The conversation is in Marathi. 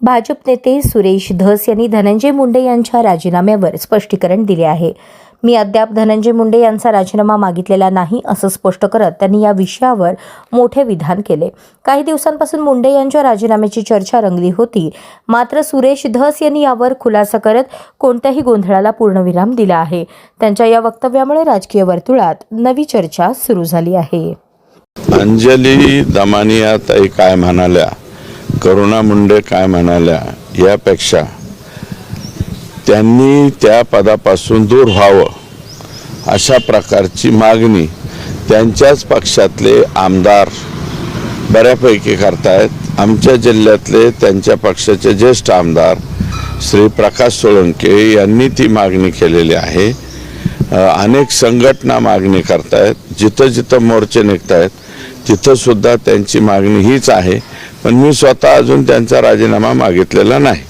भाजप नेते सुरेश धस यांनी धनंजय मुंडे यांच्या राजीनाम्यावर स्पष्टीकरण दिले आहे. मी अद्याप धनंजय मुंडे यांचा राजीनामा मागितलेला नाही असं स्पष्ट करत त्यांनी या विषयावर मोठे विधान केले. काही दिवसांपासून मुंडे यांच्या राजीनाम्याची चर्चा रंगली होती. मात्र सुरेश धस यांनी यावर खुलासा करत कोणत्याही गोंधळाला पूर्णविराम दिला आहे. त्यांच्या या वक्तव्यामुळे राजकीय वर्तुळात नवी चर्चा सुरू झाली आहे. अंजली दमानिया ताई काय म्हणाल्या? करुणा मुंडे काय म्हणाल्या यापेक्षा त्यांनी त्या पदापासून दूर व्हावं अशा प्रकारची मागणी त्यांच्याच पक्षातले आमदार बऱ्यापैकी करतायत. आमच्या जिल्ह्यातले त्यांच्या पक्षाचे ज्येष्ठ आमदार श्री प्रकाश सोळंके यांनी ती मागणी केलेली आहे. अनेक संघटना मागणी करतायत जिथं जिथं मोर्चे निघतायत आहेत तिथंसुद्धा त्यांची मागणी हीच आहे. पण मी स्वतः अजून त्यांचा राजीनामा मागितलेला नाही.